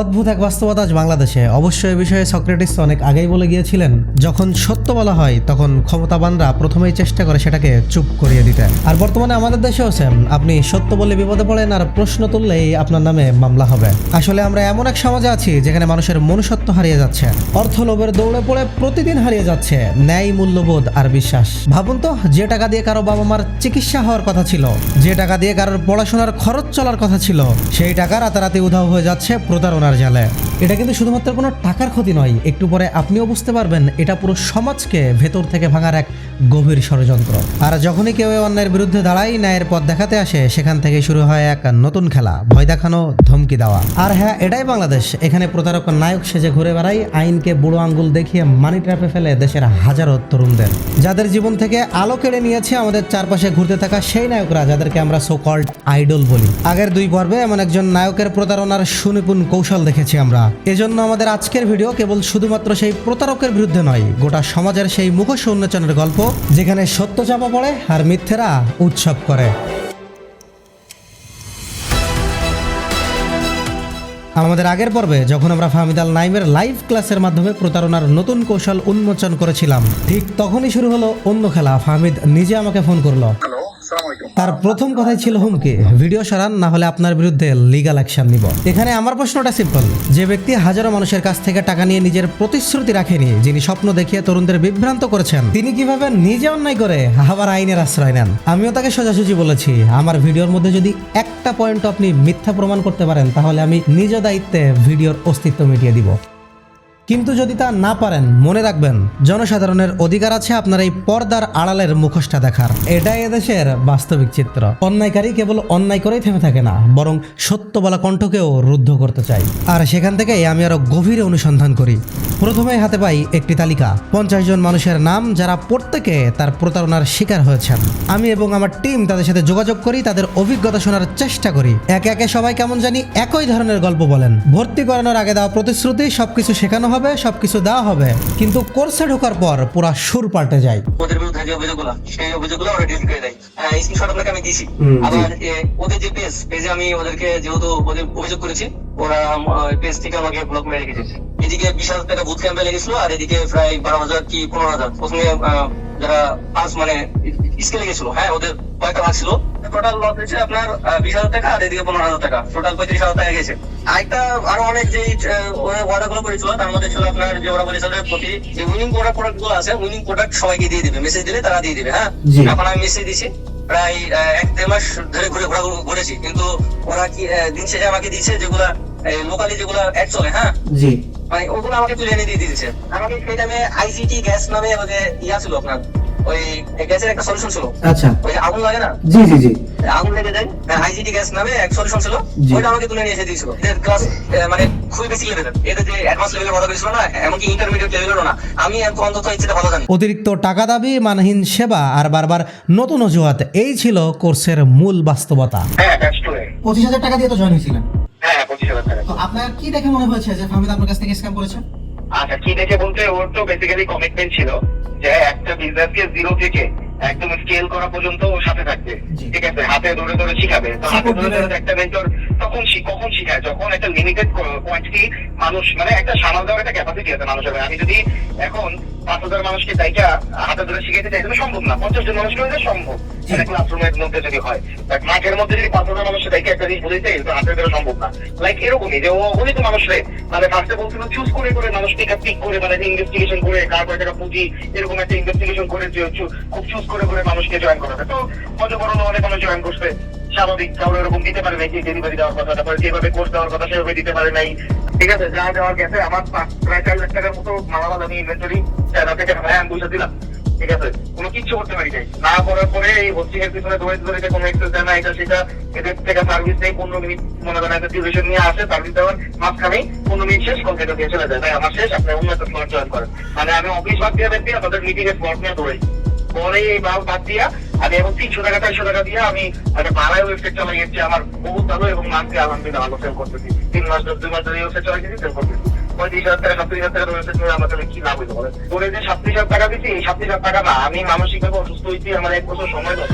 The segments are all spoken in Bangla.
অদ্ভুত এক বাস্তবতা আজ বাংলাদেশে। অবশ্য এ বিষয়ে সক্রেটিস অনেক আগেই বলে গিয়েছিলেন, যখন সত্য বলা হয়, তখন ক্ষমতাবানরা প্রথমেই চেষ্টা করে সেটাকে চুপ করিয়ে দিতে। আর বর্তমানে আমাদের দেশেও সেম আপনি সত্য বলে বিপদে পড়েন আর প্রশ্ন তুললেই আপনার নামে মামলা হবে। আসলে আমরা এমন এক সমাজে আছি, যেখানে মানুষের মনুষ্যত্ব হারিয়ে যাচ্ছে, অর্থ লোভের দৌড়ে পড়ে প্রতিদিন হারিয়ে যাচ্ছে, ন্যায় মূল্যবোধ আর বিশ্বাস। ভাবুন তো, যে টাকা দিয়ে কারও বাবা মার চিকিৎসা হওয়ার কথা ছিল, যে টাকা দিয়ে কারোর পড়াশোনার খরচ চলার কথা ছিল, সেই টাকা রাতারাতি উধাও হয়ে যাচ্ছে প্রতারণার জালে এটা কিন্তু শুধুমাত্র কোনো টাকার ক্ষতি নয়, একটু পরে আপনিও বুঝতে পারবেন, এটা পুরো সমাজকে ভেতর থেকে ভাঙার এক গভীর ষড়যন্ত্র। আর যখনই কেউ এই অন্যায়ের বিরুদ্ধে দাঁড়ায়, ন্যায়ের পথ দেখাতে আসে, সেখান থেকে শুরু হয় এক নতুন খেলা, ভয় দেখানো, ধমকি দেওয়া। আর হ্যাঁ এটাই বাংলাদেশ। এখানে প্রতারক নায়ক সেজে ঘুরে বেড়াই আইনকে বুড়ো আঙ্গুল দেখিয়ে মানি ট্র্যাপে ফেলে দেশের হাজারো তরুণদের। যাদের জীবন থেকে আলো কেড়ে নিয়েছে, আমাদের চারপাশে ঘুরতে থাকা সেই নায়করা, যাদেরকে আমরা সো কল্ড আইডল বলি। আগের দুই পর্বে এমন একজন নায়কের প্রতারণার সুনিপুণ কৌশল দেখেছি আমরা। এজন্য আমাদের আজকের ভিডিও কেবল শুধুমাত্র সেই প্রতারকের বিরুদ্ধে নয়, গোটা সমাজের সেই মুখোশ উন্মোচনের গল্প, যেখানে সত্য চাপা পড়ে আর মিথ্যেরা উৎসব করে। আমাদের আগের পর্বে যখন আমরা ফাহমিদ আল নাইমের লাইভ ক্লাসের মাধ্যমে প্রতারণার নতুন কৌশল উন্মোচন করেছিলাম, ঠিক তখনই শুরু হলো অন্য খেলা। ফাহমিদ নিজে আমাকে ফোন করল। তার প্রথম কথাই ছিল হুমকি, ভিডিও সরান, না হলে আপনার বিরুদ্ধে লিগাল অ্যাকশন নিব। এখানে আমার প্রশ্নটা সিম্পল যে ব্যক্তি হাজারো মানুষের কাছ থেকে টাকা নিয়ে নিজের প্রতিশ্রুতি রাখেনি, যিনি স্বপ্ন দেখিয়ে তরুণদের বিভ্রান্ত করেছেন, তিনি কীভাবে নিজে অন্যায় করে আবার আইনের আশ্রয় নেন? আমিও তাকে সোজাসুজি বলেছি, আমার ভিডিওর মধ্যে যদি একটা পয়েন্ট আপনি মিথ্যা প্রমাণ করতে পারেন, তাহলে আমি নিজ দায়িত্বে ভিডিওর অস্তিত্ব মিটিয়ে দিব। কিন্তু যদি তা না পারেন, মনে রাখবেন, জনসাধারণের অধিকার আছে আপনার এই পর্দার আড়ালের মুখোশটা দেখার। এটাই এদেশের বাস্তবিক চিত্র। অন্যায়কারী কেবল অন্যায় করেই থেমে থাকে না, বরং সত্য বলা কণ্ঠকেও রুদ্ধ করতে চাই আর সেখান থেকেই আমি আরও গভীরে অনুসন্ধান করি। প্রথমে হাতে পাই একটি তালিকা, পঞ্চাশ জন মানুষের নাম যারা প্রত্যেকে তার প্রতারণার শিকার হয়েছেন। আমি এবং আমার টিম তাদের সাথে যোগাযোগ করি, তাদের অভিজ্ঞতা শোনার চেষ্টা করি। একে একে সবাই কেমন জানি একই ধরনের গল্প বলেন। ভর্তি করানোর আগে দেওয়া প্রতিশ্রুতি, সবকিছু শেখানো হবে সবকিছু দেওয়া হবে। কিন্তু কোর্সে ঢোকার পর পুরা সুর পাল্টে যায়। ওদের বিরুদ্ধে যে অভিযোগগুলো সেই অভিযোগগুলো ওরা ডিলিট করে দেয় স্ক্রিনশট আপনাকে আমি দিছি আবার ওদের যে পেজ পেজে আমি ওদেরকে যেহেতু ওদের অভিযোগ করেছি ওরা পেজ থেকে আমাকে ব্লক মেরে রেখেছে। এদিকে বিশ হাজার টাকা বুথ ক্যাম্পে লেগেছিল আর এদিকে প্রায় বারো হাজার কি পনেরো হাজার। প্রথমে আহ, যারা পাস মানে স্কেলে গেছিল হ্যাঁ ওদের কয়েকটা ভাগ ছিল। টোটাল লস হয়েছে আপনার বিশ হাজার টাকা আর এদিকে পনেরো হাজার টাকা। টোটাল পঁয়ত্রিশ হাজার টাকা গেছে। আরেকটা আরও অনেক যে অর্ডারগুলো করেছিল তার মধ্যে ছিল আপনার যে ওরা বলেছিল প্রতি যে উইনিং প্রোডাক্টগুলো আছে উইনিং প্রোডাক্ট সবাইকে দিয়ে দিবে। মেসেজ দিলে তারা দিয়ে দিবে হ্যাঁ? এখন আমি মেসেজ দিছি প্রায় এক দেড় মাস ধরে ঘুরে ঘোরা ঘুরেছি কিন্তু ওরা কি দিন শেষে আমাকে দিচ্ছে যেগুলা লোকালি যেগুলো অ্যাড চলে হ্যাঁ? জি। মানে ওগুলো আমাকে তুলে এনে দিয়ে দিয়েছে। আমাকে সেই টাইমে আইজিটি গ্যাস নামে আমাদের ইয়া ছিল আপনার ওই গ্যাসের একটা সলিউশন ছিল। আচ্ছা। ওই আগুন লাগে না? জি জি জি। আগুন লেগে যায় আইজিটি গ্যাস নামে এক সলিউশন ছিল। ওইটা আমাকে তুলে নিয়ে এসে দিয়েছিল। এদের ক্লাস মানে খুবই বেশি লেভেলের এদের যে অ্যাডভান্স লেভেলের কথা বলেছিল না এমনকি ইন্টারমিডিয়েট লেভেলেরও না। আমি অন্তত এই ভালো জানি। অতিরিক্ত টাকা দাবি মানহীন সেবা আর বারবার নতুন অজুহাত এই ছিল কোর্সের মূল বাস্তবতা। হ্যাঁ পঁচিশ হাজার টাকা দিয়ে তো জয়েন হয়েছিলেন। হ্যাঁ পঁচিশ হাজার টাকা। তো আপনার কি দেখে মনে হয়েছে যে ফাহমিদ আপনার কাছ থেকে স্ক্যাম করেছে? আচ্ছা কি দেখে বলতে ওর তো বেসিক্যালি কমিটমেন্ট ছিল। যে একটা বিজনেসকে জিরো থেকে একদম স্কেল করা পর্যন্ত ওর সাথে থাকবে। ঠিক আছে? হাতে ধরে ধরে শিখাবে। তো হাতে ধরে ধরে একটা মেন্টর তখন কখন শিখায়? যখন একটা লিমিটেড কোয়ান্টিটি মানুষ মানে একটা সামাল দেওয়ার একটা ক্যাপাসিটি আছে মানুষের আমি যদি এখন পাঁচ হাজার মানুষকে দায়িকা হাতে ধরে শিখাইতে চাই তাহলে সম্ভব না। পঞ্চাশ জন মানুষকে হলে সম্ভব। মানে ক্লাসরুমের মধ্যে যদি হয়। বাট মাঠের মধ্যে যদি পাঁচ হাজার মানুষের দায়িকা একটা জিনিস বুঝতে তো হাতে ধরে সম্ভব না। লাইক এরকমই যে ও উনি তো মানুষরে মানে ফার্স্টে বলছিল চুজ করে করে মানুষ পিক পিক করে মানে ইনভেস্টিগেশন করে কার কয় টাকা পুঁজি এরকম একটা ইনভেস্টিগেশন করে যে খুব চুজ করে করে মানুষকে জয়েন করাবে তো কত বড় অনেক মানুষ জয়েন করছে। স্বাভাবিক কারও এরকম দিতে পারে নাই ডেলিভারি দেওয়ার কথা তারপরে যেভাবে কোর্স দেওয়ার কথা সেভাবে দিতে পারে নাই। ঠিক আছে, যা দেওয়ার গেছে। আমার প্রায় চার লাখ টাকার মতো মালামাল আমি ইনভেন্টরি থেকে হ্যাঁ আমি বুঝে দিলাম। ঠিক আছে, কোনো কিচ্ছু করতে পারি নাই। না করার পরে এই হোস্টিং এর পিছনে দৌড়ে দৌড়ে যে কোনো এক্সেস দেয় না, এটা সেটা এদের থেকে সার্ভিস নেই, পনেরো মিনিট মনে করেন একটা ডিউরেশন নিয়ে আসে সার্ভিস দেওয়ার মাঝখানেই পনেরো মিনিট শেষ কল দিয়ে চলে যায়। তাই আমার শেষ, আপনি অন্য একটা স্লট জয়েন করেন। মানে আমি অফিস বাদ দিয়ে দেখি আমাদের মিটিং এর স্লট নিয়ে দৌড়াই। পরে এই বাদ দিয়া আমি এখন তিনশো টাকা, চারশো টাকা দিয়ে আমি একটা ভাড়ায় ওয়েবসাইট চালাই গেছি আমার বহুত ভালো এবং মান্থলি আলহামদুলিল্লাহ ভালো সেল করতেছি। তিন মাস দুই মাস ধরে ওয়েবসাইট চালাই গেছি সেল করতেছি। হাজার হাজার এই টাকা না, আমি অসুস্থ আমার এক সময় না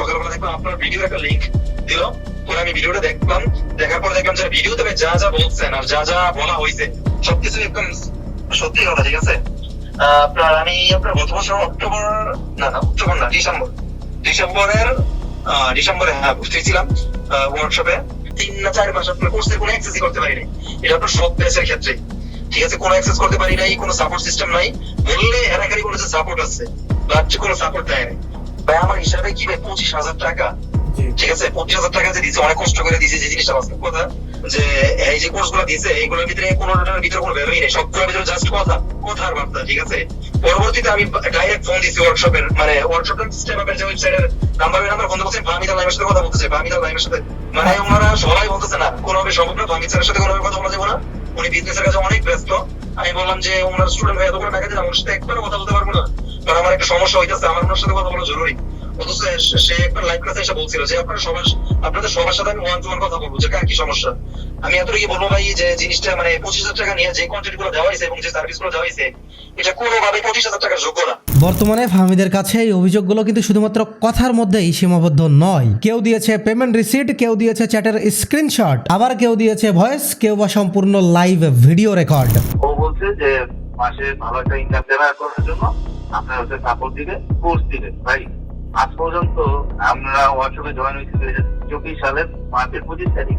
সকালবেলা দেখলাম আপনার ভিডিও একটা আমি ভিডিওটা দেখার পর দেখলাম যে যা বলছেন আর যা যা বলা হয়েছে সবকিছু একদম সত্যি কথা, ঠিক আছে? আপনার আমি আপনার গত বছর অক্টোবর না না অক্টোবর না ডিসেম্বর। ডিসেম্বরের ডিসেম্বরে হ্যাঁ ভর্তি ছিলাম ওয়ার্কশপে তিন না চার মাস আপনার কোর্সের কোনো অ্যাক্সেসই করতে পারিনি। এটা আপনার সব ব্যাচের ক্ষেত্রে ঠিক আছে কোনো অ্যাক্সেস করতে পারি নাই কোনো সাপোর্ট সিস্টেম নাই। বললে এলাকারই কোনো সাপোর্ট আছে বাট কোনো সাপোর্ট দেয় নাই। ভাই আমার হিসাবে কি ভাই পঁচিশ হাজার টাকা? ঠিক আছে পঁচিশ হাজার টাকা যে দিছে অনেক কষ্ট করে দিছে যে জিনিসটা বাস্তব কথা। যে, এই যে কোর্সগুলো দিছে এইগুলোর ভিতরে কোনোটার ভিতরে কোনো নেই। সবগুলোর ভিতরে জাস্ট কথা, কথার বার্তা, ঠিক আছে? পরবর্তীতে আমি ডাইরেক্ট ফোন দিছি ওয়ার্কশপের মানে ওয়ার্কশপের যে ওয়েবসাইটের নাম্বার বলছে লাইমের সাথে কথা বলতেছে লাইমের সাথে। মানে ওনারা সবাই বলতেছে না, কোনোভাবে সম্ভব না, ফাহমিদ সাথে কোনোভাবে কথা বলা যাবে না। উনি বিজনেসের কাছে অনেক ব্যস্ত। আমি বললাম যে, ওনার স্টুডেন্ট হয়ে এত টাকা দিলাম সাথে একবারও কথা বলতে পারব না। কারণ আমার একটা সমস্যা হইতেছে, আমার ওনার সাথে কথা বলা জরুরি। সে- সে লাইভ ক্লাসে এসে বলছিল যে আপনারা সবার আপনাদের সবার সাথে আমি ওয়ান টু ওয়ান কথা বলব যে কার কি সমস্যা? আমি এতটুকু বলব ভাই যে জিনিসটা মানে পঁচিশ হাজার টাকা নিয়ে যে কন্টেন্টগুলো দেওয়া হয়েছে এবং যে সার্ভিসগুলো দেওয়া হয়েছে এটা কোনোভাবে পঁচিশ হাজার টাকার যোগ্য না। বর্তমানে ফাহমিদের কাছে এই অভিযোগগুলো কিন্তু শুধুমাত্র কথার মধ্যেই সীমাবদ্ধ নয়। কেউ দিয়েছে পেমেন্ট রিসিট কেউ দিয়েছে চ্যাটের স্ক্রিনশট আবার কেউ দিয়েছে ভয়েস কেউ বা সম্পূর্ণ লাইভ ভিডিও রেকর্ড ও বলছে যে মাসে ভালো একটা ইনকাম জেনারেট করার জন্য আপনার হচ্ছে সাপোর্ট দিবে কোর্স দিবে ভাই আজ পর্যন্ত আমরা ওয়ার্কশপে জয়েন হয়েছি দুই হাজার চব্বিশ সালের মার্চের পঁচিশ তারিখ।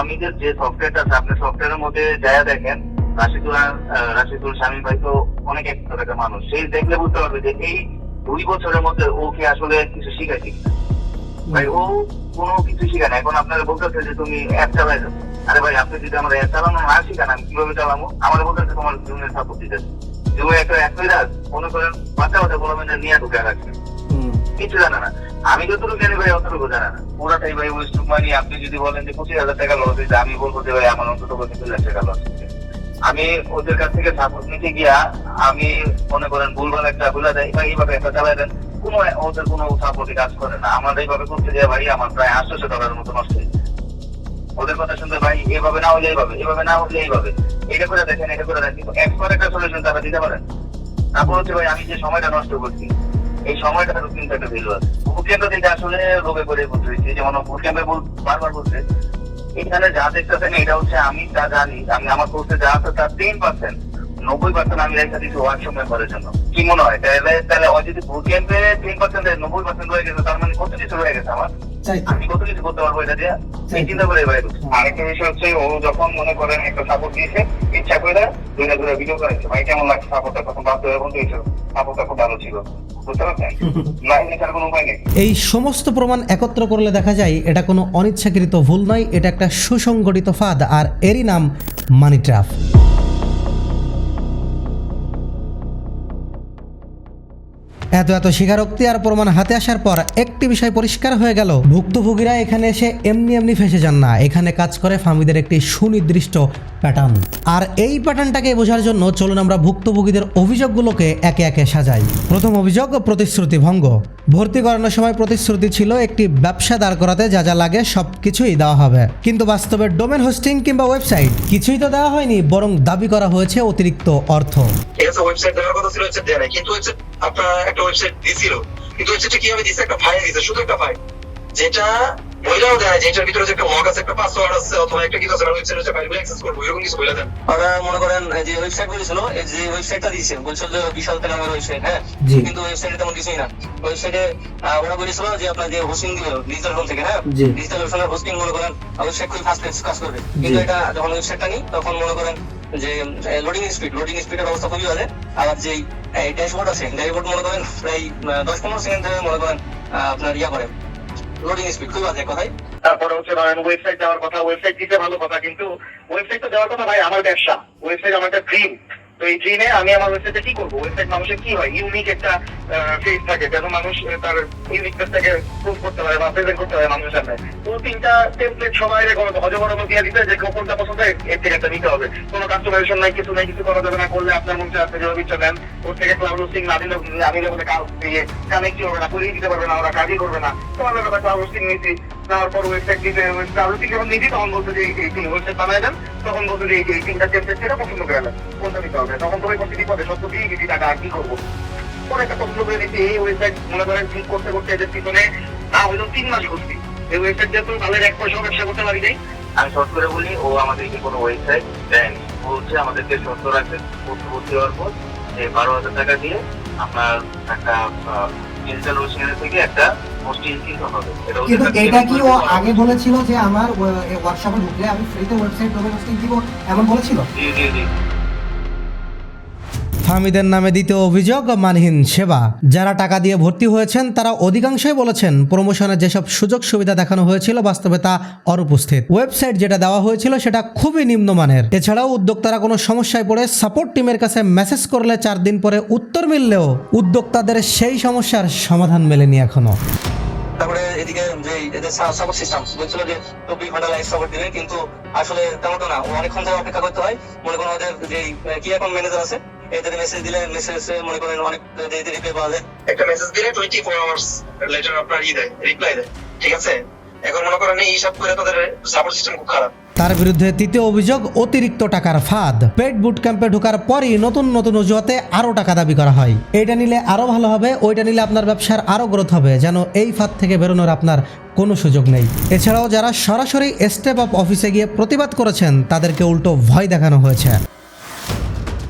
আমিদের যে সফটওয়্যারটা আছে আপনি সফটওয়্যারের মধ্যে যায় দেখেন রাশিদুল রাশিদুল স্বামী ভাই তো অনেক একটা একটা মানুষ। সেই দেখলে বুঝতে পারবে যে এই দুই বছরের মধ্যে ও কি আসলে কিছু শিখাইছে ভাই ও কোনো কিছু শিখে না। এখন আপনারা বলতেছে যে তুমি অ্যাপ চালাই আরে ভাই আপনি যদি আমার অ্যাপ চালানো না শিখান আমি কীভাবে চালাবো? আমার বলতেছে তোমার জুনের সাপোর্ট দিতে। তুমি একটা এক রাত মনে করেন বাচ্চা বাচ্চা বলা মানে নিয়ে ঢুকে রাখছে কিছু জানে না। আমি যতটুকু জানি ভাই, অতটুকু জানে না। পুরাটাই ভাই ওই মানি আপনি যদি বলেন যে পঁচিশ হাজার টাকা লস হয়েছে, আমি বলব যে ভাই, আমার অন্তত পঁচিশ হাজার টাকা লস হয়েছে। আমি ওদের কাছ থেকে সাপোর্ট নিতে গিয়া, আমি মনে করেন ভুলভাল একটা ভুলা দেয় বা এইভাবে একটা চালাই দেন। কোনো ওদের কোনো সাপোর্টই কাজ করে না। আমার এইভাবে করতে গিয়ে ভাই, আমার প্রায় আটশোশো ডলারের মতো নষ্ট হয়েছে। ওদের কথা শুনতে ভাই, এভাবে না হলে এইভাবে, এভাবে না হলে এইভাবে। এটা করে দেখেন, এটা করে দেখেন। কিন্তু এক্সপার্ট একটা সলিউশন তারা দিতে পারেন। তারপর হচ্ছে ভাই, আমি যে সময়টা নষ্ট করছি এই সময়টা কিন্তু একটা ভ্যালু আছে। ভোট কেন্দ্র থেকে আসলে রোগে করে বলতে হয়েছে যেমন ভোট কেন্দ্রে বারবার বলছে। এখানে যা দেখতেছেন, এটা হচ্ছে আমি যা জানি, আমি আমার কোর্সে যা আছে তার টেন পার্সেন্ট নব্বই পার্সেন্ট আমি রেখা দিচ্ছি ওয়ার্কশপ মেম্বারের জন্য। কি মনে হয়? তাহলে তাহলে যদি ভোট কেন্দ্রে টেন পার্সেন্ট নব্বই পার্সেন্ট রয়ে গেছে, তার মানে কত কিছু রয়ে গেছে আমার? আমি কত কিছু করতে পারব এটা দিয়ে? এই চিন্তা করে এবারে আরেকটা বিষয় হচ্ছে ও যখন মনে করেন একটা সাপোর্ট দিয়েছে ইচ্ছা করে দুইটা ধরে ভিডিও করেছে ভাই কেমন লাগছে সাপোর্টটা তখন বাধ্য হয়ে বন্ধু হয়েছিল। সাপোর্টটা খুব ভালো ছিল। বুঝতে পারছেন? না এছাড়া কোনো উপায় নেই। এই সমস্ত প্রমাণ একত্র করলে দেখা যায় এটা কোনো অনিচ্ছাকৃত ভুল নয় এটা একটা সুসংগঠিত ফাঁদ আর এরই নাম মানি ট্রাপ এত এত স্বীকারোক্তি আর প্রমাণ হাতে আসার পর একটি বিষয় পরিষ্কার হয়ে গেল। ভুক্তভোগীরা এখানে এসে এমনি এমনি ফেসে যান না। এখানে কাজ করে ফার্মিদের একটি সুনির্দিষ্ট প্যাটার্ন আর এই প্যাটার্নটাকে বোঝার জন্য চলুন আমরা ভুক্তভোগীদের অভিযোগগুলোকে একে একে সাজাই। প্রথম অভিযোগ, প্রতিশ্রুতি ভঙ্গ। ভর্তি করানোর সময় প্রতিশ্রুতি ছিল একটি ব্যবসা দাঁড় করাতে যা যা লাগে সব কিছুই দেওয়া হবে। কিন্তু বাস্তবে ডোমেন হোস্টিং কিংবা ওয়েবসাইট কিছুই তো দেওয়া হয়নি, বরং দাবি করা হয়েছে অতিরিক্ত অর্থ। ওয়েবসাইট দেওয়ার কথা ছিল কিন্তু আপনার একটা ওয়েবসাইট দিছিল। কিন্তু ওয়েবসাইটটা কীভাবে দিছে? একটা ফাইল দিছে শুধু একটা ফাইল যেটা বইলাও দেয় যে এটার ভিতরে যে একটা লগ আছে একটা পাসওয়ার্ড আছে অথবা একটা কিছু আছে ওয়েবসাইট হচ্ছে ফাইলগুলো অ্যাক্সেস করব এরকম কিছু বলে দেন ওরা মনে করেন যে ওয়েবসাইট বলেছিল যে ওয়েবসাইটটা দিয়েছে বলছিল যে বিশাল নামের ওয়েবসাইট হ্যাঁ? কিন্তু ওয়েবসাইটে তেমন কিছুই না। ওয়েবসাইটে ওরা বলেছিল যে আপনার যে হোস্টিং দিবে ডিজিটাল হোম থেকে হ্যাঁ? ডিজিটাল হোস্টিং হোস্টিং মনে করেন ওয়েবসাইট খুবই ফাস্ট কাজ করবে। কিন্তু এটা যখন ওয়েবসাইটটা নিই তখন মনে করেন যে লোডিং স্পিড লোডিং স্পিডের অবস্থা খুবই বাজে যে ড্যাশবোর্ড আছে ড্যাশবোর্ড মনে করেন, প্রায় দশ পনেরো সেকেন্ড ধরে মনে করেন আপনার ইয়া করে। লোডিং স্পিড খুবই বাজে কথাই। তারপরে হচ্ছে ধরেন ওয়েবসাইট দেওয়ার কথা ওয়েবসাইট দিতে ভালো কথা, কিন্তু ওয়েবসাইট তো দেওয়ার কথা ভাই, আমার ব্যবসা। ওয়েবসাইট আমার একটা ড্রিম তো এই ড্রিমে আমি আমার ওয়েবসাইটে কি করব? ওয়েবসাইট মানুষের কি হয়? ইউনিক একটা ফেস থাকে যেন মানুষ তার ইউনিকনেসটাকে প্রুভ করতে পারে বা প্রেজেন্ট করতে পারে মানুষের সামনে। তো তিনটা টেমপ্লেট সবাই অজবরম দিয়ে দিতে যে কোনটা পছন্দ হয়, এর থেকে একটা নিতে হবে। কোনো কাস্টমাইজেশন নাই কিছু নাই কিছু করা যাবে না করলে আপনার মধ্যে আপনি যেভাবে ইচ্ছা নেন ওর থেকে ক্লাউড হোস্টিং না দিলে আমি বলে কাজ দিয়ে কানেক্টই হবে না করিয়ে দিতে পারবে না ওরা কাজই করবে না। তো আমরা ক্লাউড হোস্টিং নিয়েছি। নেওয়ার পর ওয়েবসাইট দিতে ক্লাউড যখন নিয়েছি তখন বলতে যে এই তিন ওয়েবসাইট বানাই দেন, তখন বলতে যে এই তিনটা টেমপ্লেট সেটা পছন্দ করে নেন কোনটা নিতে হবে? তখন তো ওই করতে বিপদে সত্য দিয়ে দিচ্ছি টাকা আর কি করব? পরে একটা পছন্দ করে নিচ্ছি, এই ওয়েবসাইট মনে করেন ঠিক করতে করতে এদের পিছনে না হয়তো তিন মাস ঘুরছি। এই ওয়েবসাইট দিয়ে তো তাহলে এক পয়সা ব্যবসা করতে পারি নাই। আমি শর্ট করে বলি, ও আমাদেরকে কোনো ওয়েবসাইট দেয়নি ও হচ্ছে আমাদেরকে শর্ত রাখে ভর্তি হওয়ার পর যে বারো হাজার টাকা দিয়ে আপনার একটা ডিজিটাল ওয়েবসাইট থেকে একটা কিনতে এটা কি ও আগে বলেছিল যে আমার ওয়ার্কশপে ঢুকলে আমি ফ্রিতে ওয়েবসাইট ডোমেন হোস্টিং দিব এমন বলেছিল? জি জি জি। ফাহমিদের নামে দ্বিতীয় অভিযোগ মানহীন সেবা। যারা টাকা দিয়ে ভর্তি হয়েছেন, তারা অধিকাংশই বলেছেন, প্রমোশনের যেসব সুযোগ সুবিধা দেখানো হয়েছিল, বাস্তবে তা অনুপস্থিত। ওয়েবসাইট যেটা দেওয়া হয়েছিল, সেটা খুবই নিম্নমানের। এছাড়াও উদ্যোক্তারা কোনো সমস্যায় পড়ে সাপোর্ট টিমের কাছে মেসেজ করলে চার দিন পরে উত্তর মিললেও উদ্যোক্তাদের সেই সমস্যার সমাধান মেলেনি এখনও। তারপরে এদিকে যে সাপোর্ট সিস্টেম বলছিল যে চব্বিশ ঘণ্টা লাইফ সাপোর্ট দিবে, কিন্তু আসলে তেমন তো না অনেকক্ষণ ধরে অপেক্ষা করতে হয়। মনে করো ওদের যে কি অ্যাকাউন্ট ম্যানেজার আছে, এদের মেসেজ দিলে মেসেজ মনে করেন অনেক দেরিতে রিপ্লাই পাওয়া যায়। একটা মেসেজ দিলে টোয়েন্টি ফোর আওয়ার্স লেটার আপনার ই দেয় রিপ্লাই দেয়। ঠিক আছে? এখন মনে করেন এই হিসাব করে তাদের সাপোর্ট সিস্টেম খুব খারাপ। তার বিরুদ্ধে তৃতীয় অভিযোগ, অতিরিক্ত টাকার ফাঁদ। পেড বুট ক্যাম্পে ঢোকার পরই নতুন নতুন অজুহাতে আরও টাকা দাবি করা হয়। এইটা নিলে আরও ভালো হবে, ওইটা নিলে আপনার ব্যবসার আরও গ্রোথ হবে, যেন এই ফাঁদ থেকে বেরোনোর আপনার কোনো সুযোগ নেই। এছাড়াও যারা সরাসরি স্টেপ আপ অফিসে গিয়ে প্রতিবাদ করেছেন, তাদেরকে উল্টো ভয় দেখানো হয়েছে।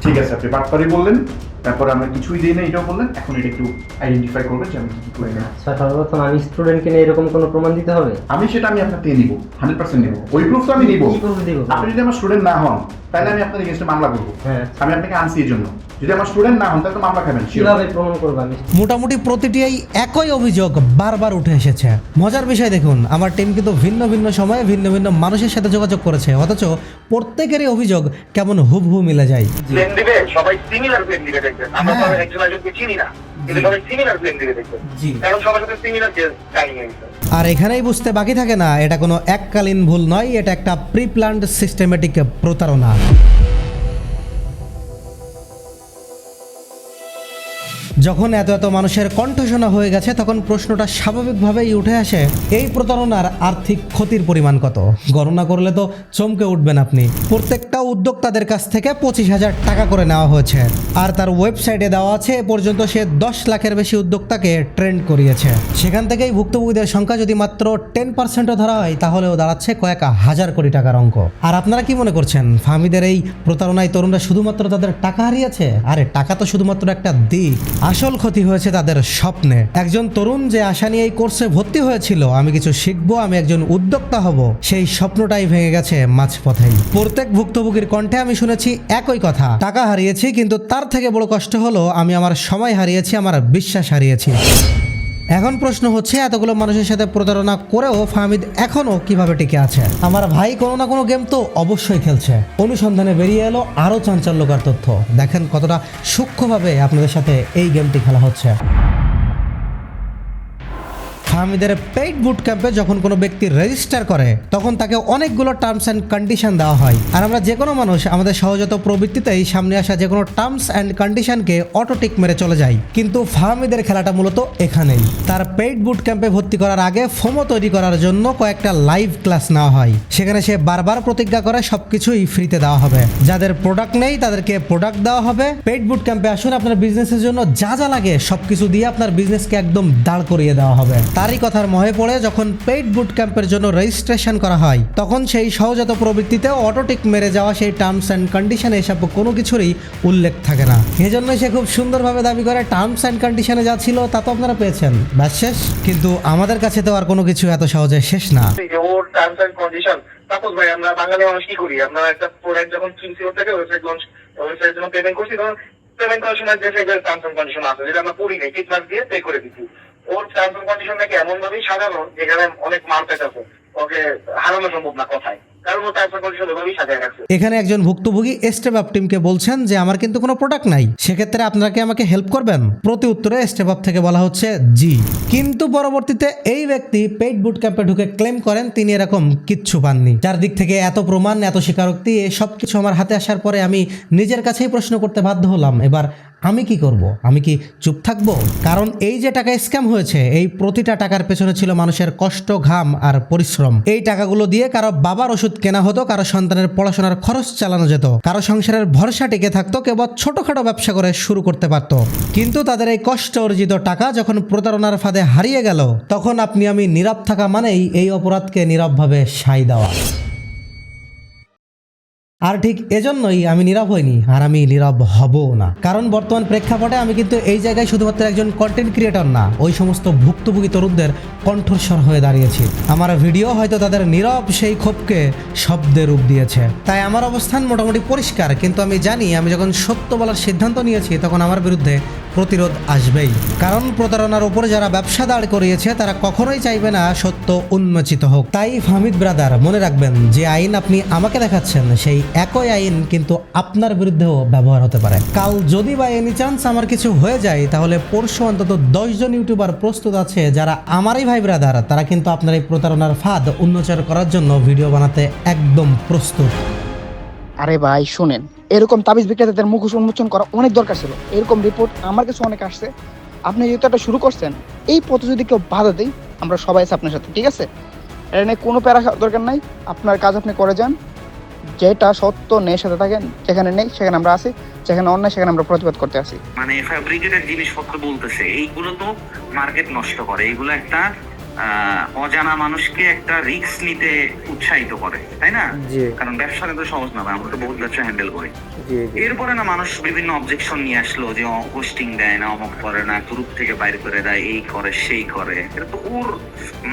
ঠিক আছে, আপনি বাটপারি বললেন। তারপর আমরা কিছুই দিই না এটাও বললেন। এখন এটা একটু আইডেন্টিফাই করবেন যে আমি কি করে না আচ্ছা সর্বপ্রথম আমি স্টুডেন্টকে নিয়ে এরকম কোনো প্রমাণ দিতে হবে? আমি সেটা আমি আপনাকে থেকে নিব হান্ড্রেড পার্সেন্ট নিব। ওই প্রুফ তো আমি নিব? আপনি যদি আমার স্টুডেন্ট না হন তাহলে আমি আপনার এগেনস্টে মামলা করব। হ্যাঁ। আমি আপনাকে আনছি এই জন্য। যদি আমার স্টুডেন্ট না হন তাহলে মামলা খাবেন কীভাবে প্রমাণ করব আমি? মোটামুটি প্রতিটিই একই অভিযোগ বারবার উঠে এসেছে। মজার বিষয় দেখুন আমার টিম কিন্তু ভিন্ন ভিন্ন সময়ে ভিন্ন ভিন্ন মানুষের সাথে যোগাযোগ করেছে। অথচ প্রত্যেকেরই অভিযোগ কেমন হুবহু মিলে যায়। প্লেন দিবে সবাই সিমিলার প্লেন দিবে দেখবেন আমরা তো একজন একজনকে চিনি না। আর এখানেই বুঝতে বাকি থাকে না এটা কোনো এককালীন ভুল নয় এটা একটা প্রি প্ল্যান্ড সিস্টেমেটিক প্রতারণা। যখন এত এত মানুষের কণ্ঠ শোনা হয়ে গেছে, তখন প্রশ্নটা স্বাভাবিকভাবেই উঠে আসে, এই প্রতারণার আর্থিক ক্ষতির পরিমাণ কত? গণনা করলে তো চমকে উঠবেন আপনি। প্রত্যেকটা উদ্যোক্তাদের কাছ থেকে পঁচিশ হাজার টাকা করে নেওয়া হয়েছে, আর তার ওয়েবসাইটে দেওয়া আছে, এ পর্যন্ত সে দশ লাখের বেশি উদ্যোক্তাকে ট্রেন্ড করিয়েছে। সেখান থেকেই ভুক্তভোগীদের সংখ্যা যদি মাত্র টেন পার্সেন্টও ধরা হয়, তাহলেও দাঁড়াচ্ছে কয়েক হাজার কোটি টাকার অঙ্ক। আর আপনারা কি মনে করছেন, ফাহমিদের এই প্রতারণায় তরুণরা শুধুমাত্র তাদের টাকা হারিয়েছে? আরে, টাকা তো শুধুমাত্র একটা দিক। আসল ক্ষতি হয়েছে তাদের স্বপ্নে। একজন তরুণ যে আশা নিয়ে এই কোর্সে ভর্তি হয়েছিল, আমি কিছু শিখব, আমি একজন উদ্যোক্তা হব, সেই স্বপ্নটাই ভেঙে গেছে মাঝপথেই। প্রত্যেক ভুক্তভোগীর কণ্ঠে আমি শুনেছি একই কথা, টাকা হারিয়েছি, কিন্তু তার থেকে বড় কষ্ট হলো, আমি আমার সময় হারিয়েছি, আমার বিশ্বাস হারিয়েছি। এখন প্রশ্ন হচ্ছে, এতগুলো মানুষের সাথে প্রতারণা করেও ফাহমিদ এখনও কীভাবে টিকে আছে? আমার ভাই কোনো না কোনো গেম তো অবশ্যই খেলছে। অনুসন্ধানে বেরিয়ে এলো আরও চাঞ্চল্যকার তথ্য। দেখেন কতটা সূক্ষ্মভাবে আপনাদের সাথে এই গেমটি খেলা হচ্ছে। ফাহমিদের পেইড বুট ক্যাম্পে যখন কোনো ব্যক্তি রেজিস্টার করে, তখন তাকে অনেকগুলো টার্মস অ্যান্ড কন্ডিশন দেওয়া হয়। আর আমরা যে কোনো মানুষ আমাদের সহজাত প্রবৃত্তিতেই সামনে আসা যে কোনো টার্মস অ্যান্ড কন্ডিশনকে অটোটিক মেরে চলে যায় কিন্তু ফাহমিদের খেলাটা মূলত এখানেই। তার পেইড বুট ক্যাম্পে ভর্তি করার আগে ফোমো তৈরি করার জন্য কয়েকটা লাইভ ক্লাস নেওয়া হয়। সেখানে সে বারবার প্রতিজ্ঞা করে সবকিছুই ফ্রিতে দেওয়া হবে। যাদের প্রোডাক্ট নেই, তাদেরকে প্রোডাক্ট দেওয়া হবে। পেইড বুট ক্যাম্পে আসুন, আপনার বিজনেসের জন্য যা যা লাগে সবকিছু দিয়ে আপনার বিজনেসকে একদম দাঁড় করিয়ে দেওয়া হবে। তারই কথার মহে পড়ে যখন পেইড বুট ক্যাম্পের জন্য রেজিস্ট্রেশন করা হয়, তখন সেই সহজাত প্রবৃত্তিতে অটোটিক মেরে যাওয়া সেই টার্মস অ্যান্ড কন্ডিশনে এসব কোনো কিছুরই উল্লেখ থাকে না। এজন্যই সে খুব সুন্দরভাবে দাবি করে টার্মস অ্যান্ড কন্ডিশনে যা ছিল তা তো আপনারা পেয়েছেন। ব্যাস শেষ। কিন্তু আমাদের কাছে তো আর কোনো কিছু এত সহজে শেষ না। সাপোজ ভাই, আমরা বাঙালি মানুষ কি করি? আমরা একটা প্রোডাক্ট যখন কিনছি, ওর থেকে ওয়েবসাইট লঞ্চ ওয়েবসাইটের জন্য পেমেন্ট করছি, তখন পেমেন্ট করার সময় যে টার্মস এন্ড কন্ডিশন আছে, যেটা আমরা পড়ি নাই টিকমার্ক দিয়ে পে করে দিচ্ছি। ওর টার্মস এন্ড কন্ডিশন নাকি এমন ভাবেই সাজানো যেখানে অনেক মার্কেট আছে। ওকে হারানো সম্ভব না কথায়। এখানে একজন ভুক্তভোগী স্টেপ আপ টিমকে বলছেন যে, আমার কিন্তু কোনো প্রোডাক্ট নাই। সেক্ষেত্রে আপনারা কি আমাকে হেল্প করবেন? প্রতি উত্তরে স্টেপ আপ থেকে বলা হচ্ছে, জি। কিন্তু পরবর্তীতে এই ব্যক্তি পেইড বুট ক্যাম্পে ঢুকে ক্লেম করেন, তিনি এরকম কিচ্ছু পাননি। যার দিক থেকে এত প্রমাণ, এত স্বীকারোক্তি সব কিছু আমার হাতে আসার পরে আমি নিজের কাছেই প্রশ্ন করতে বাধ্য হলাম। এবার আমি কি করব? আমি কি চুপ থাকব? কারণ এই যে টাকা স্ক্যাম হয়েছে, এই প্রতিটা টাকার পেছনে ছিল মানুষের কষ্ট, ঘাম আর পরিশ্রম। এই টাকাগুলো দিয়ে কারও বাবার ওষুধ কেনা হতো, কারও সন্তানের পড়াশোনার খরচ চালানো যেত, কারও সংসারের ভরসা টিকে থাকতো কেবল ছোটখাটো ব্যবসা করে শুরু করতে পারতো। কিন্তু তাদের এই কষ্ট অর্জিত টাকা যখন প্রতারণার ফাঁদে হারিয়ে গেল, তখন আপনি, আমি নীরব থাকা মানেই এই অপরাধকে নীরবভাবে সাই দেওয়া। আর ঠিক এজন্যই আমি নীরব হইনি, আর আমি নীরব হব না। কারণ বর্তমান প্রেক্ষাপটে আমি কিন্তু এই জায়গায় শুধুমাত্র একজন কন্টেন্ট ক্রিয়েটর না, ওই সমস্ত ভুক্তভোগী তরুণদের কণ্ঠস্বর হয়ে দাঁড়িয়েছি। আমার ভিডিও হয়তো তাদের নীরব সেই ক্ষোভকে শব্দে রূপ দিয়েছে। তাই আমার অবস্থান মোটামুটি পরিষ্কার, কিন্তু আমি জানি আমি যখন সত্য বলার সিদ্ধান্ত নিয়েছি, তখন আমার বিরুদ্ধে প্রতিরোধ আসবেই। কারণ প্রতারণার উপরে যারা ব্যবসা দাঁড় করিয়েছে, তারা কখনোই চাইবে না সত্য উন্মোচিত হোক। তাই ফাহমিদ ব্রাদার মনে রাখবেন, যে আইন আপনি আমাকে দেখাচ্ছেন, সেই একই আইন কিন্তু আপনার বিরুদ্ধেও ব্যবহার হতে পারে। কাল যদি বা এনি চান্স আমার কিছু হয়ে যায়, তাহলে পরশু অন্তত দশজন ইউটিউবার প্রস্তুত আছে যারা আমারই ভাই ব্রাদার তারা কিন্তু আপনার এই প্রতারণার ফাঁদ উন্মোচন করার জন্য ভিডিও বানাতে একদম প্রস্তুত। আরে ভাই, শুনেন, এরকম তাবিজ বিক্রেতাদের মুখোশ উন্মোচন করা অনেক দরকার ছিল। এরকম রিপোর্ট আমার কাছে অনেক আসছে। আপনি যেহেতু এটা শুরু করছেন, এই পথে যদি কেউ বাধা দেয়, আমরা সবাই আছি আপনার সাথে, ঠিক আছে? এটা নিয়ে কোনো প্যারা দরকার নাই। আপনার কাজ আপনি করে যান। যেটা সত্য নেই সাথে থাকে যেখানে নেই, সেখানে আমরা আছি, যেখানে অন্য সেখানে আমরা প্রতিবাদ করতে আসি মানে ফ্যাব্রিকেটেড জিনিসপত্র বলতেছে, এইগুলো তো মার্কেট নষ্ট করে। এইগুলো একটা অজানা মানুষকে একটা রিস্ক নিতে উৎসাহিত করে তাই না? কারণ ব্যবসাটা তো সহজ না আমরা তো বহুত ব্যবসা হ্যান্ডেল করি। এরপরে না মানুষ বিভিন্ন অবজেকশন নিয়ে আসলো যে হোস্টিং দেয় না অমক করে না গ্রুপ থেকে বাইরে করে দেয় এই করে সেই করে। এটা তো ওর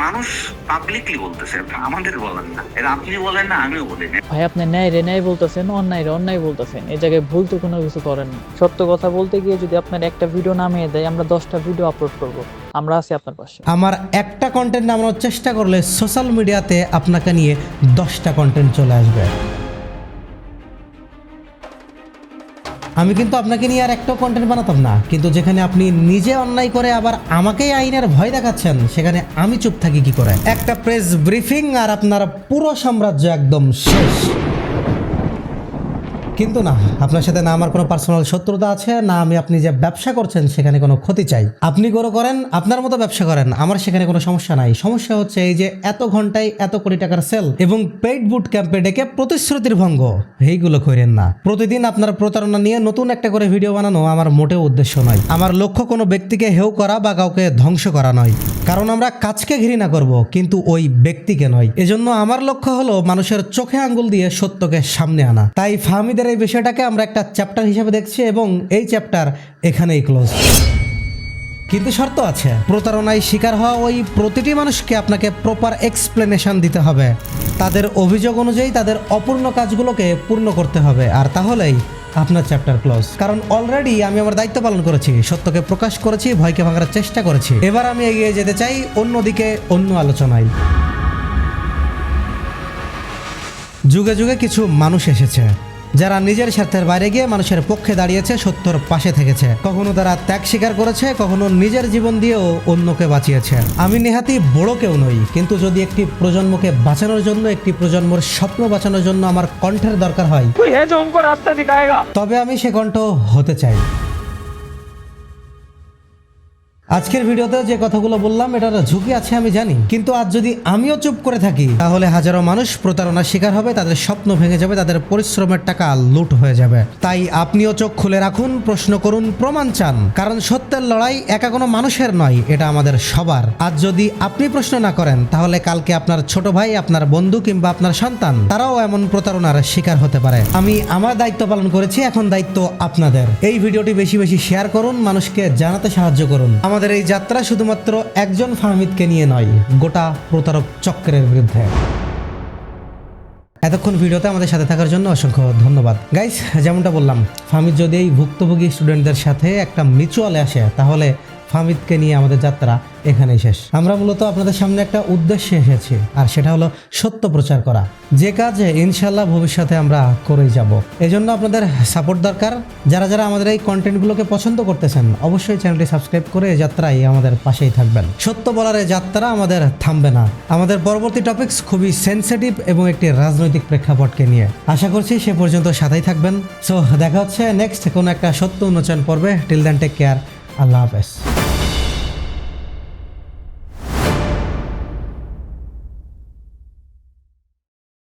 মানুষ পাবলিকলি বলতেছে আমাদের বলেন না। এটা আপনি বলেন না আমিও বলি না। ভাই আপনি ন্যায় রে ন্যায় বলতেছেন অন্যায় রে অন্যায় বলতেছেন এই জায়গায় ভুল তো কোনো কিছু করেন না। সত্য কথা বলতে গিয়ে যদি আপনার একটা ভিডিও নামিয়ে দেয় আমরা দশটা ভিডিও আপলোড করব। আমরা আছি আপনার পাশে। আমার একটা কন্টেন্ট নামানোর চেষ্টা করলে সোশ্যাল মিডিয়াতে আপনাকে নিয়ে দশটা কন্টেন্ট চলে আসবে। আমি কিন্তু আপনাকে নিয়ে আর একটাও কন্টেন্ট বানাতাম না, কিন্তু যেখানে আপনি নিজে অন্যায় করে আবার আমাকেই আইনের ভয় দেখাচ্ছেন, সেখানে আমি চুপ থাকি কি করে? একটা প্রেস ব্রিফিং আর আপনার পুরো সাম্রাজ্য একদম শেষ। কিন্তু না, আপনার সাথে না আমার কোনো পার্সোনাল শত্রুতা আছে, না আমি আপনি যে ব্যবসা করছেন সেখানে কোনো ক্ষতি চাই। আপনি গরো করেন, আপনার মতো ব্যবসা করেন, আমার সেখানে কোনো সমস্যা নাই। সমস্যা হচ্ছে এই যে এত ঘন্টায় এত কোটি টাকার সেল এবং পেইড বুট ক্যাম্পে ডেকে প্রতিশ্রুতির ভঙ্গ। এইগুলো করেন না। প্রতিদিন আপনার প্রতারণা নিয়ে নতুন একটা করে ভিডিও বানানো আমার মোটেও উদ্দেশ্য নয়। আমার লক্ষ্য কোনো ব্যক্তিকে হেউ করা বা কাউকে ধ্বংস করা নয়। কারণ আমরা কাজকে ঘৃণা করব, কিন্তু ওই ব্যক্তিকে নয়। এজন্য আমার লক্ষ্য হলো মানুষের চোখে আঙ্গুল দিয়ে সত্যকে সামনে আনা। তাই ফাহমিদের এই বিষয়টাকে আমরা একটা চ্যাপ্টার হিসেবে দেখছি এবং এই চ্যাপ্টার এখানেই ক্লোজ কিন্তু শর্ত আছে। প্রতারণায় শিকার হওয়া ওই প্রতিটি মানুষকে আপনাকে প্রপার এক্সপ্লেনেশন দিতে হবে। তাদের অভিযোগ অনুযায়ী তাদের অপূর্ণ কাজগুলোকে পূর্ণ করতে হবে। আর তাহলেই আপনার চ্যাপ্টার ক্লোজ কারণ অলরেডি আমি আমার দায়িত্ব পালন করেছি, সত্যকে প্রকাশ করেছি, ভয়কে ভাঙার চেষ্টা করেছি। এবার আমি এগিয়ে যেতে চাই অন্যদিকে, অন্য আলোচনায়। যুগে যুগে কিছু মানুষ এসেছে। যারা নিজের স্বার্থের বাইরে গিয়ে মানুষের পক্ষে দাঁড়িয়েছে সত্যর পাশে থেকেছে। কখনো তারা ত্যাগ স্বীকার করেছে কখনো নিজের জীবন দিয়েও অন্যকে বাঁচিয়েছে। আমি নেহাতি বড় কেউ নই কিন্তু যদি একটি প্রজন্মকে বাঁচানোর জন্য একটি প্রজন্মর স্বপ্ন বাঁচানোর জন্য আমার কণ্ঠের দরকার হয় তবে আমি সে কণ্ঠ হতে চাই। আজকের ভিডিওতে যে কথাগুলো বললাম, এটার ঝুঁকি আছে আমি জানি। কিন্তু আজ যদি আমিও চুপ করে থাকি, তাহলে হাজারো মানুষ প্রতারণার শিকার হবে, তাদের স্বপ্ন ভেঙে যাবে, তাদের পরিশ্রমের টাকা লুট হয়ে যাবে। তাই আপনিও চোখ খুলে রাখুন, প্রশ্ন করুন, প্রমাণ চান। কারণ সত্যের লড়াই একা কোনো মানুষের নয়, এটা আমাদের সবার। আজ যদি আপনি প্রশ্ন না করেন, তাহলে কালকে আপনার ছোট ভাই, আপনার বন্ধু কিংবা আপনার সন্তান, তারাও এমন প্রতারণার শিকার হতে পারে। আমি আমার দায়িত্ব পালন করেছি, এখন দায়িত্ব আপনাদের। এই ভিডিওটি বেশি বেশি শেয়ার করুন, মানুষকে জানাতে সাহায্য করুন। আমাদের এই যাত্রা শুধুমাত্র একজন ফাহমিদকে নিয়ে নয়, গোটা প্রতারক চক্রের বিরুদ্ধে। এতক্ষণ ভিডিওতে আমাদের সাথে থাকার জন্য অসংখ্য ধন্যবাদ। গাইস যেমনটা বললাম, ফাহমিদ যদি এই ভুক্তভোগী স্টুডেন্টদের সাথে একটা মিচুয়ালে আসে, তাহলে ফাহমিদকে নিয়ে আমাদের যাত্রা এখানেই শেষ। আমরা মূলত আপনাদের সামনে একটা উদ্দেশ্যে এসেছি, আর সেটা হলো সত্য প্রচার করা। যে কাজ ইনশাল্লাহ ভবিষ্যতে আমরা করেই যাব। এজন্য আপনাদের সাপোর্ট দরকার। যারা যারা আমাদের এই কন্টেন্টগুলোকে পছন্দ করতেছেন, অবশ্যই চ্যানেলটি সাবস্ক্রাইব করে যাত্রায় আমাদের পাশেই থাকবেন। সত্য বলার এই যাত্রা আমাদের থামবে না। আমাদের পরবর্তী টপিকস খুবই সেন্সিটিভ এবং একটি রাজনৈতিক প্রেক্ষাপটকে নিয়ে। আশা করছি সে পর্যন্ত সাথেই থাকবেন। সো দেখা হচ্ছে নেক্সট কোনো একটা সত্য উন্মোচন পর্বে। টিল দেন টেক কেয়ার আল্লাহ হাফেজ।